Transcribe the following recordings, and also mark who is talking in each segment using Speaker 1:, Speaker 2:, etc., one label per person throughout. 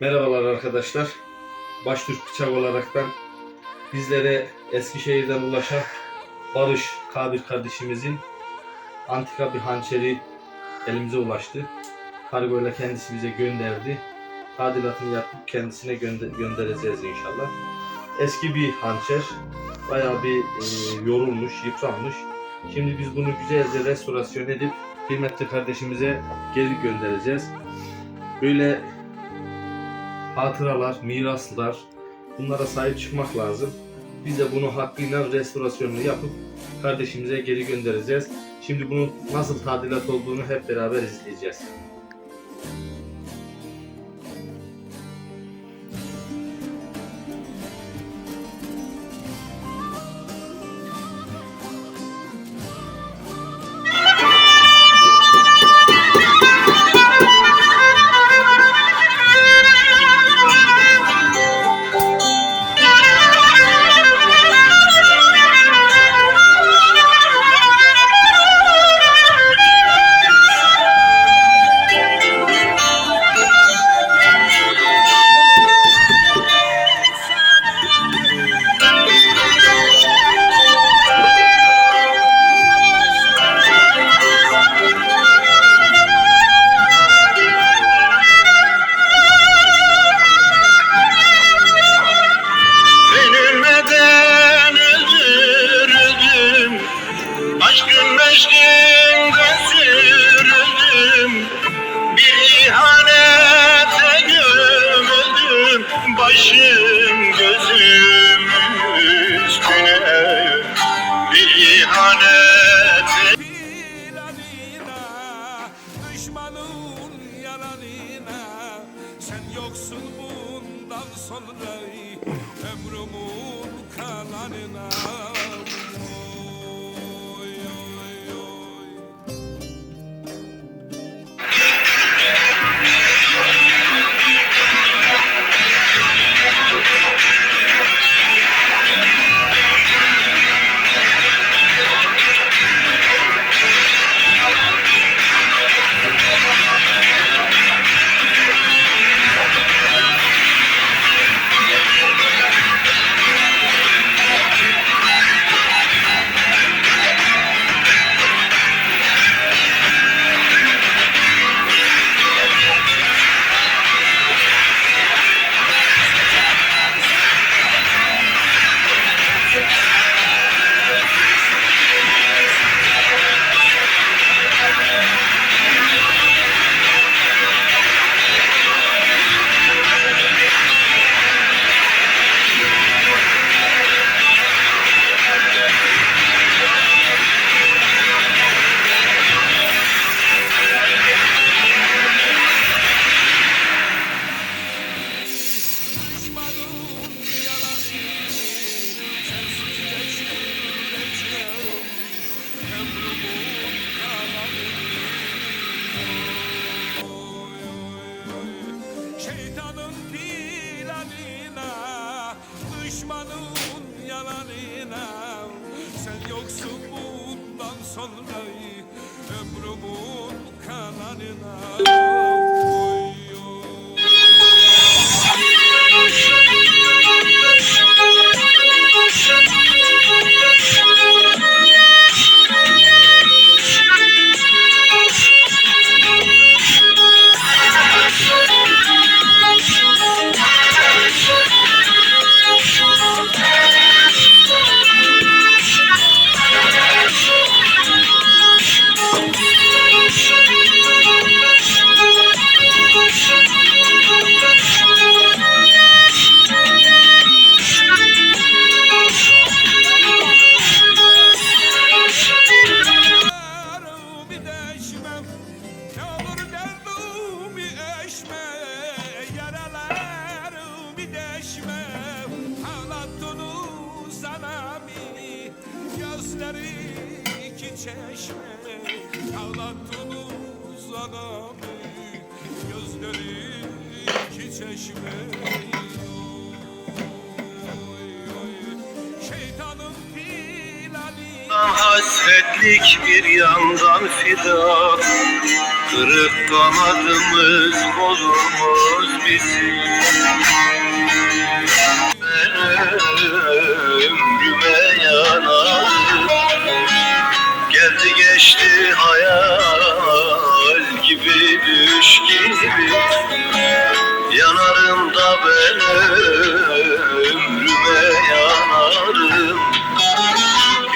Speaker 1: Merhabalar arkadaşlar. Baştürk Bıçak olaraktan bizlere Eskişehir'den ulaşan Barış Kabir kardeşimizin antika bir hançeri elimize ulaştı. Kargoyla kendisi bize gönderdi. Tadilatını yapıp kendisine gönder- göndereceğiz inşallah. Eski bir hançer. Bayağı bir e, yorulmuş, yıpranmış. Şimdi biz bunu güzelce restorasyon edip kıymetli kardeşimize geri göndereceğiz. Böyle hatıralar, miraslar bunlara sahip çıkmak lazım. Biz de bunu hakkıyla restorasyonunu yapıp kardeşimize geri göndereceğiz. Şimdi bunun nasıl tadilat olduğunu hep beraber izleyeceğiz.
Speaker 2: Yalanına Sen yoksun bundan sonra Ömrümün kalanına çeşme Ağlattınız anami Gözleri iki çeşme.
Speaker 3: Hasretlik bir yandan fidan. Kırık kanadımız olurmuz bizim ateş gibi Yanarım da ben ömrüme
Speaker 2: yanarım.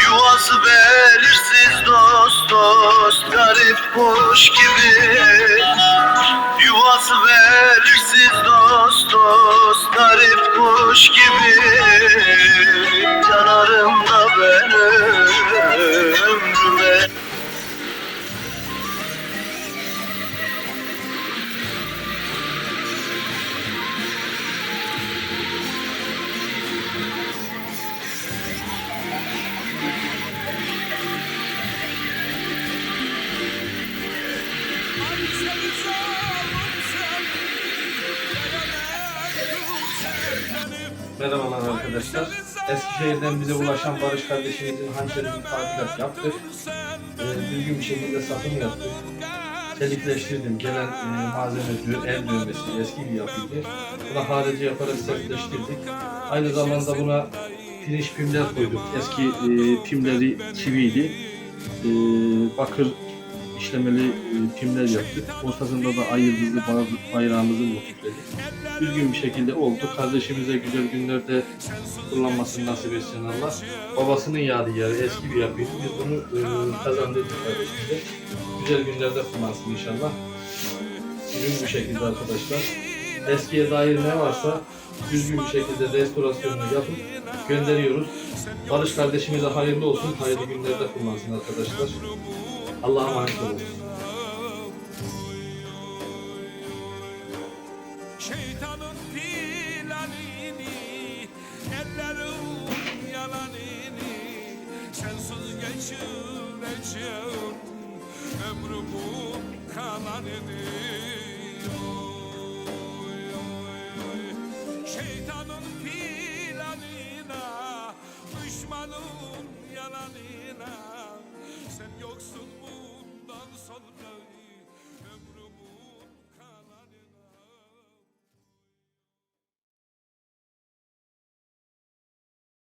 Speaker 2: Yuvası belirsiz dost dost garip boş gibi
Speaker 1: Merhabalar arkadaşlar. Eskişehir'den bize ulaşan Barış kardeşimizin hançerini tadilat yaptık. Ee, düzgün bir şekilde satım yaptık. Çelikleştirdim. Gelen e, malzeme el dövmesi eski bir yapıydı. Buna harici yaparak sertleştirdik. Aynı zamanda buna pirinç pimler koyduk. Eski e, pimleri çiviydi. E, bakır işlemeli e, pimler yaptık. Ortasında da ay yıldızlı bay- bayrağımızı motifledik. Düzgün bir şekilde oldu. Kardeşimize güzel günlerde kullanmasını nasip etsin Allah. Babasının yadigarı eski bir yapıydı. Biz bunu e, kazandırdık kardeşimize. Güzel günlerde kullansın inşallah. Düzgün bir şekilde arkadaşlar. Eskiye dair ne varsa düzgün bir şekilde restorasyonunu yapıp gönderiyoruz. Barış kardeşimize hayırlı olsun. Hayırlı günlerde kullansın arkadaşlar. Allah'a emanet olun.
Speaker 2: Şeytanın planini Ellerim yalanini Sensiz geçireceğim Ömrümün kalanını oy. Şeytanın planına Düşmanın yalanına sen yoksun bundan sonra.